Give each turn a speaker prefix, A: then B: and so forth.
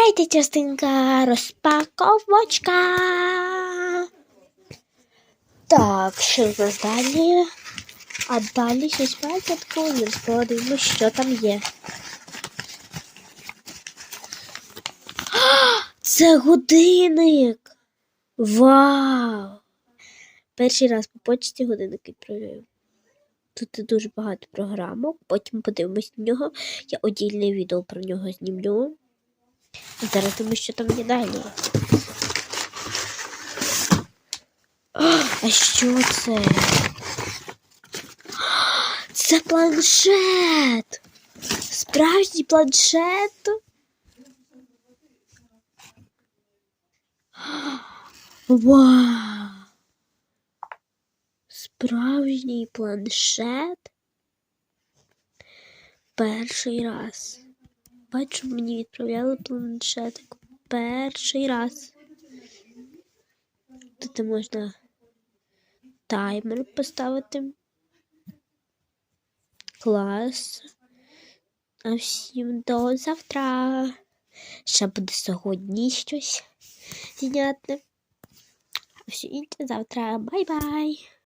A: Третя частинка розпаковочка. Так, що в нас далі? А далі щось пам'ятку, не подивимось, що там є. Це годинник! Вау! Перший раз по почті годинник відправляю. Тут дуже багато програмок, потім подивимось на нього. Я отдільне відео про нього знімлю. Зараз тому що там є далі. А що це? Це планшет! Справжній планшет. Вау! Справжній планшет. Перший раз. Бачу, мені відправляли планшетик. Перший раз. Тут можна таймер поставити. Клас. А всім до завтра. Ще буде сьогодні щось зняти. Все інше завтра. Бай-бай!